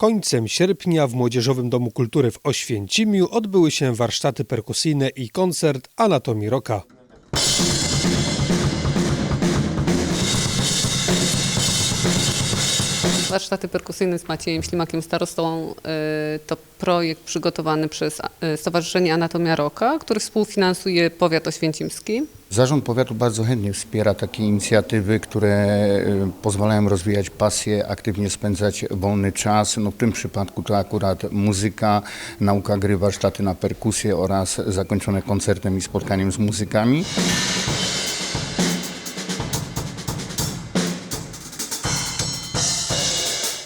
Końcem sierpnia w Młodzieżowym Domu Kultury w Oświęcimiu odbyły się warsztaty perkusyjne i koncert Anatomii Roka. Warsztaty perkusyjne z Maciejem Ślimakiem Starostą y, to projekt przygotowany przez y, Stowarzyszenie Anatomia Roka, który współfinansuje powiat oświęcimski. Zarząd powiatu bardzo chętnie wspiera takie inicjatywy, które y, pozwalają rozwijać pasję, aktywnie spędzać wolny czas. No w tym przypadku to akurat muzyka, nauka gry, warsztaty na perkusję oraz zakończone koncertem i spotkaniem z muzykami.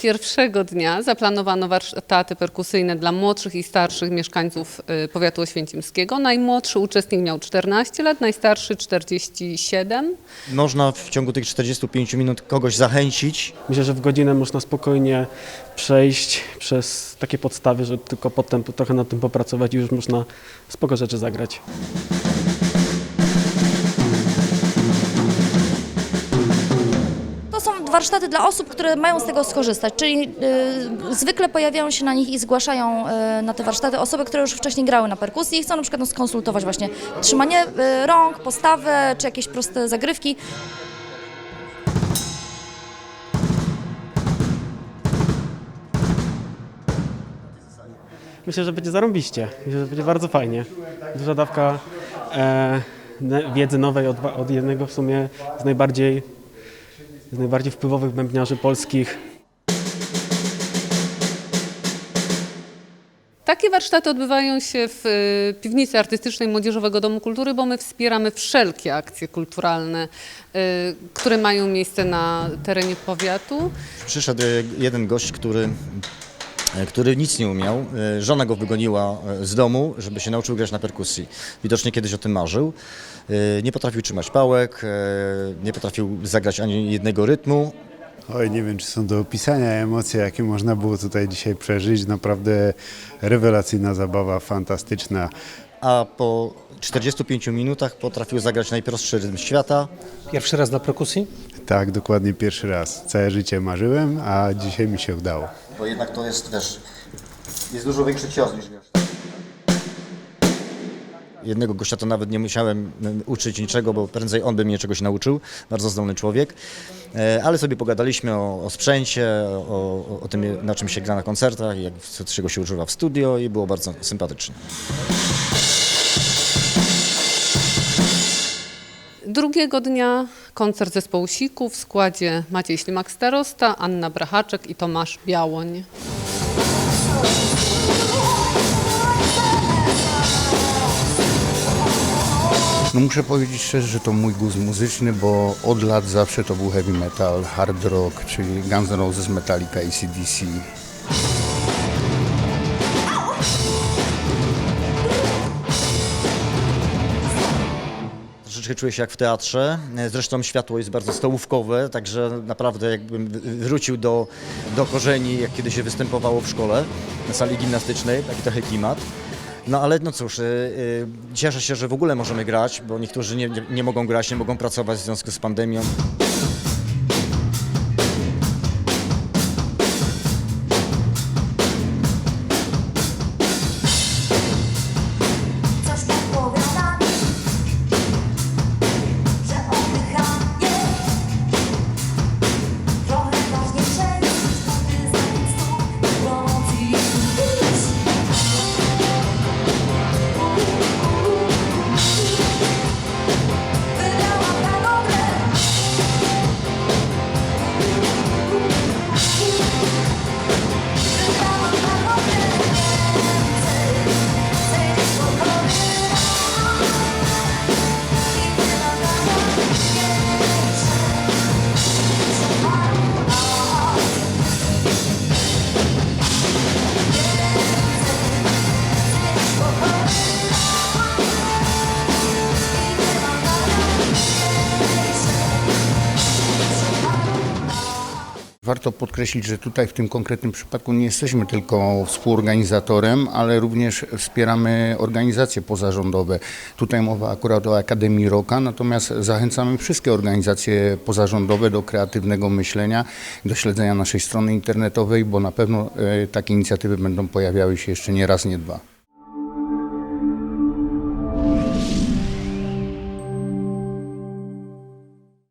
Pierwszego dnia zaplanowano warsztaty perkusyjne dla młodszych i starszych mieszkańców y, powiatu oświęcimskiego. Najmłodszy uczestnik miał 14 lat, najstarszy 47. Można w ciągu tych 45 minut kogoś zachęcić. Myślę, że w godzinę można spokojnie przejść przez takie podstawy, że tylko potem trochę nad tym popracować i już można spoko rzeczy zagrać. Warsztaty dla osób, które mają z tego skorzystać, czyli y, zwykle pojawiają się na nich i zgłaszają y, na te warsztaty osoby, które już wcześniej grały na perkusji i chcą na przykład no, skonsultować właśnie trzymanie y, rąk, postawę czy jakieś proste zagrywki. Myślę, że będzie zarąbiście. Myślę, że będzie bardzo fajnie. Duża dawka e, wiedzy nowej od, od jednego w sumie z najbardziej, z najbardziej wpływowych bębniarzy polskich. Takie warsztaty odbywają się w y, piwnicy artystycznej Młodzieżowego Domu Kultury, bo my wspieramy wszelkie akcje kulturalne, y, które mają miejsce na terenie powiatu. Przyszedł jeden gość, który, który nic nie umiał. E, Żona go wygoniła e, z domu, żeby się nauczył grać na perkusji. Widocznie kiedyś o tym marzył. E, Nie potrafił trzymać pałek, e, nie potrafił zagrać ani jednego rytmu. Oj, nie wiem, czy są do opisania emocje, jakie można było tutaj dzisiaj przeżyć. Naprawdę rewelacyjna zabawa, fantastyczna. A po 45 minutach potrafił zagrać najprostszy rytm świata. Pierwszy raz na perkusji? Tak, dokładnie pierwszy raz. Całe życie marzyłem, a dzisiaj mi się udało. Bo jednak to jest też, jest dużo większy cios niż wiesz. Jednego gościa to nawet nie musiałem mm, uczyć niczego, bo prędzej on by mnie czegoś nauczył. Bardzo zdolny człowiek. E, Ale sobie pogadaliśmy o, o sprzęcie, o, o, tym, na czym się gra na koncertach, jak, czego się używa w studio i było bardzo sympatycznie. Drugiego dnia koncert zespołu Sików w składzie Maciej Ślimak Starosta, Anna Brachaczek i Tomasz Białoń. No muszę powiedzieć szczerze, że to mój gust muzyczny, bo od lat zawsze to był heavy metal, hard rock, czyli Guns N' Roses, Metallica, ACDC. Troszeczkę czuję się jak w teatrze. Zresztą światło jest bardzo stołówkowe, także naprawdę jakbym wrócił do, do korzeni, jak kiedyś się występowało w szkole, na sali gimnastycznej, taki trochę klimat. No ale no cóż, e, cieszę się, że w ogóle możemy grać, bo niektórzy nie, nie, nie mogą grać, nie mogą pracować w związku z pandemią. Warto podkreślić, że tutaj w tym konkretnym przypadku nie jesteśmy tylko współorganizatorem, ale również wspieramy organizacje pozarządowe. Tutaj mowa akurat o Akademii Roka, natomiast zachęcamy wszystkie organizacje pozarządowe do kreatywnego myślenia, do śledzenia naszej strony internetowej, bo na pewno e, takie inicjatywy będą pojawiały się jeszcze nie raz, nie dwa.